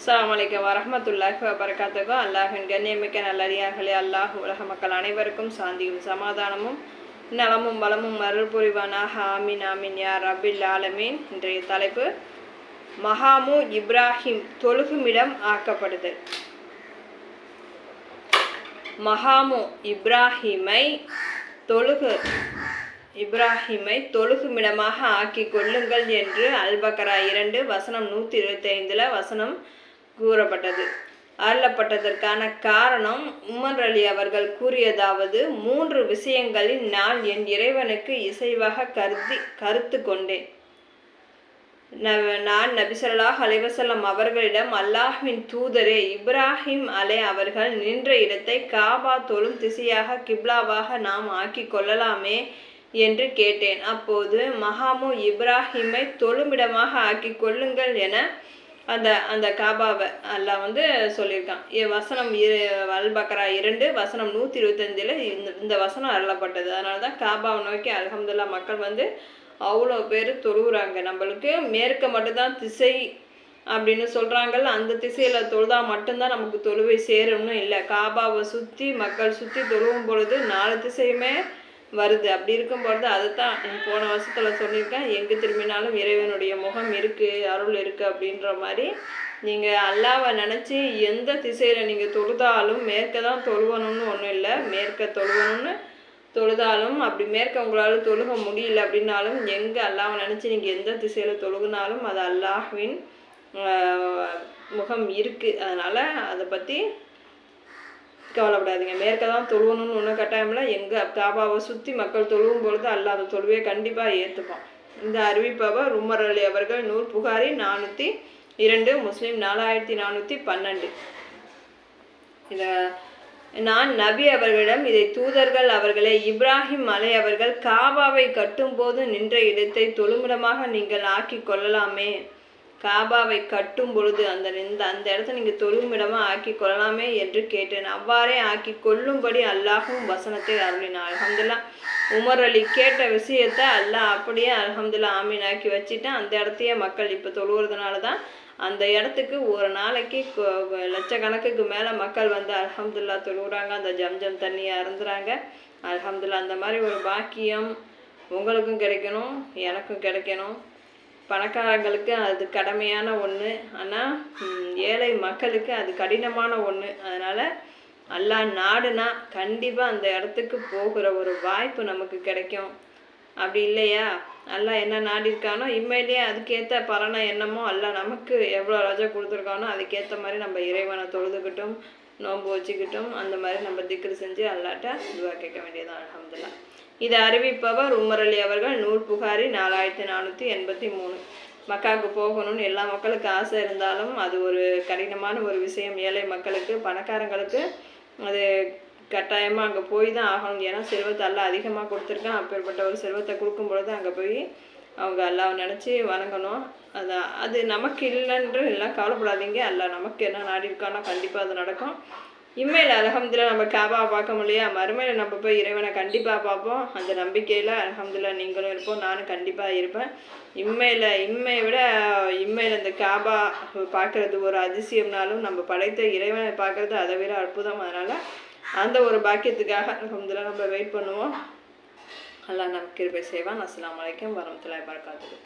அஸ்ஸலாமு அலைக்கும் வரஹ்மத்துல்லாஹி வபரகாத்துக்கும் அல்லாஹின் கண்ணியமிக்க நல்லடியார்களே அல்லாஹ் உலக மக்கள் அனைவருக்கும் சாந்தியும் சமாதானமும் நலமும் வளமும் அருள் புரிவானாக. ஆமீன் ஆமீன் யார் ரபில் ஆலமீன். இன்றைய தலைப்பு மகாமு இப்ராஹிம் தொழுகுமிடம் ஆக்கப்படுதல். மகாமு இப்ராஹிமை தொழுகு இப்ராஹிமை தொழுகுமிடமாக ஆக்கி கொள்ளுங்கள் என்று அல்பக்கரா இரண்டு வசனம் நூற்றி இருபத்தி ஐந்தில் வசனம் கூறப்பட்டது. அருளப்பட்டதற்கான காரணம் உமர் அலி அவர்கள் கூறியதாவது மூன்று விஷயங்களில் நான் என் இறைவனுக்கு இசைவாக கருதி கருத்து கொண்டேன். நான் நபிசல்லாஹ் அலைவசல்லம் அவர்களிடம் அல்லாஹ்வின் தூதரே இப்ராஹிம் அலை அவர்கள் நின்ற இடத்தை காபா தொழும் திசையாக கிப்லாவாக நாம் ஆக்கி கொள்ளலாமே என்று கேட்டேன். அப்போது மகாமு இப்ராஹிமை தொழுமிடமாக ஆக்கி கொள்ளுங்கள் என அந்த அந்த காபாவை அல்லாஹ் வந்து சொல்லியிருக்கான். வசனம் இரு அல்பக்கரா இரண்டு வசனம் நூற்றி இருபத்தஞ்சில் இந்த இந்த வசனம் அருளப்பட்டது. அதனால தான் காபாவை நோக்கி அலகம்துல்லா மக்கள் வந்து அவ்வளோ பேர் தொழுகிறாங்க நம்மளுக்கு மேற்க மட்டும்தான் திசை அப்படின்னு சொல்கிறாங்கல்ல அந்த திசையில் தொழுதா மட்டும்தான் நமக்கு தொழுவை சேரும்னு இல்லை. காபாவை சுற்றி மக்கள் சுற்றி தொழுவும் பொழுது நாலு திசையுமே வருது. அப்படி இருக்கும் பொழுது அதை தான் போன வருஷத்தில் சொல்லியிருக்கேன். எங்கே திரும்பினாலும் இறைவனுடைய முகம் இருக்குது அருள் இருக்குது அப்படின்ற மாதிரி நீங்கள் அல்லாவை நினச்சி எந்த திசையில் நீங்கள் தொழுதாலும் மேற்க தான் தொழுவணும்னு ஒன்றும் இல்லை. மேற்க தொழுவணும்னு தொழுதாலும் அப்படி மேற்க உங்களால் தொழுக முடியல அப்படின்னாலும் எங்கே அல்லாவை நினச்சி நீங்கள் எந்த திசையில் தொழுகுனாலும் அது அல்லாஹ்வின் முகம் இருக்குது அதனால் அதை பற்றி கவலைப்படாதீங்க. மேற்க தான் தொழுவணும்னு ஒன்றும் கட்டாயமில்ல. எங்கள் காபாவை சுற்றி மக்கள் தொழுவும் பொழுது அல்லாத அந்த தொழுவையை கண்டிப்பாக ஏற்றுப்பான் இந்த அறிவிப்பவர் உமர் அலி அவர்கள் நூல் புகாரி நானூற்றி இரண்டு முஸ்லீம் நாலாயிரத்தி நானூற்றி பன்னெண்டு. இதை நான் நபி அவர்களிடம் இதை தூதர்கள் அவர்களே இப்ராஹிம் அலை அவர்கள் காபாவை கட்டும்போது நின்ற இடத்தை தொழுமிடமாக நீங்கள் ஆக்கி கொள்ளலாமே. காபாவை கட்டும் பொழுது அந்த இந்த அந்த இடத்த நீங்கள் தொழுமிடமாக ஆக்கி கொள்ளலாமே என்று கேட்டேன். அவ்வாறே ஆக்கி கொள்ளும்படி அல்லாஹும் வசனத்தை அருளினார். அலமதுல்லா உமர் அலி கேட்ட விஷயத்த அல்லாஹ் அப்படியே அலமதுல்லா ஆமீன் ஆக்கி வச்சுட்டேன். அந்த இடத்தையே மக்கள் இப்போ தொழுவுறதுனால தான் அந்த இடத்துக்கு ஒரு நாளைக்கு லட்சக்கணக்குக்கு மேலே மக்கள் வந்து அலமதுல்லா தொழுகிறாங்க அந்த ஜம்ஜம் தண்ணியை அருந்துறாங்க அலமதுல்லா அந்த மாதிரி ஒரு பாக்கியம் உங்களுக்கும் கிடைக்கணும் எனக்கும் கிடைக்கணும். பணக்காரங்களுக்கு அது கடமையான ஒன்று ஆனால் ஏழை மக்களுக்கு அது கடினமான ஒன்று அதனால் எல்லா நாடுனா கண்டிப்பாக அந்த இடத்துக்கு போகிற ஒரு வாய்ப்பு நமக்கு கிடைக்கும். அப்படி இல்லையா? எல்லாம் என்ன நாடி இருக்கானோ இம்மையிலேயே அதுக்கேற்ற பலனை என்னமோ எல்லாம் நமக்கு எவ்வளோ ரஜா கொடுத்துருக்கானோ அதுக்கேற்ற மாதிரி நம்ம இறைவனை தொழுதுகிட்டும் நோன்பு வச்சுக்கிட்டும் அந்த மாதிரி நம்ம திக்ரு செஞ்சு அல்லாட்ட இதுவாக கேட்க வேண்டியதான் அல்ஹம்துலில்லாஹ். இது அறிவிப்பவர் உமர் அலி அவர்கள் நூல் புகாரி நாலாயிரத்தி நானூற்றி எண்பத்தி மூணு. மக்காவுக்கு போகணும்னு எல்லா மக்களுக்கும் ஆசை இருந்தாலும் அது ஒரு கடினமான ஒரு விஷயம். ஏழை மக்களுக்கு பணக்காரங்களுக்கு அது கட்டாயமாக அங்கே போய் தான் ஆகணும். ஏன்னா செல்வத்தை எல்லாம் அதிகமாக கொடுத்துருக்கான். அப்பேற்பட்ட ஒரு செல்வத்தை கொடுக்கும் பொழுது அங்கே போய் அவங்க அல்லாவை நினச்சி வணங்கணும். அது அது நமக்கு இல்லைன்ற எல்லாம் கவலைப்படாதீங்க. எல்லாம் நமக்கு என்ன நாடி இருக்கானோ கண்டிப்பாக அது நடக்கும். இம்மையில் அலகம்துல்லா நம்ம காபா பார்க்க முடியா மறுமையில் நம்ம போய் இறைவனை கண்டிப்பாக பார்ப்போம். அந்த நம்பிக்கையில் அலகம்துல்லா நீங்களும் இருப்போம் நானும் கண்டிப்பாக இருப்பேன். இம்மையில் இம்மையை விட இம்மையில் இந்த காபா பார்க்குறது ஒரு அதிசயம்னாலும் நம்ம படைத்த இறைவனை பார்க்குறது அதை விட அற்புதம். அதனால் அந்த ஒரு பாக்கியத்துக்காக அலகம்துல்லா நம்ம வெயிட் பண்ணுவோம். நல்லா நமக்கு கிருபை செய்வான். அஸ்லாம் அலைக்கும் வரமத்துல வரகாத்துஹு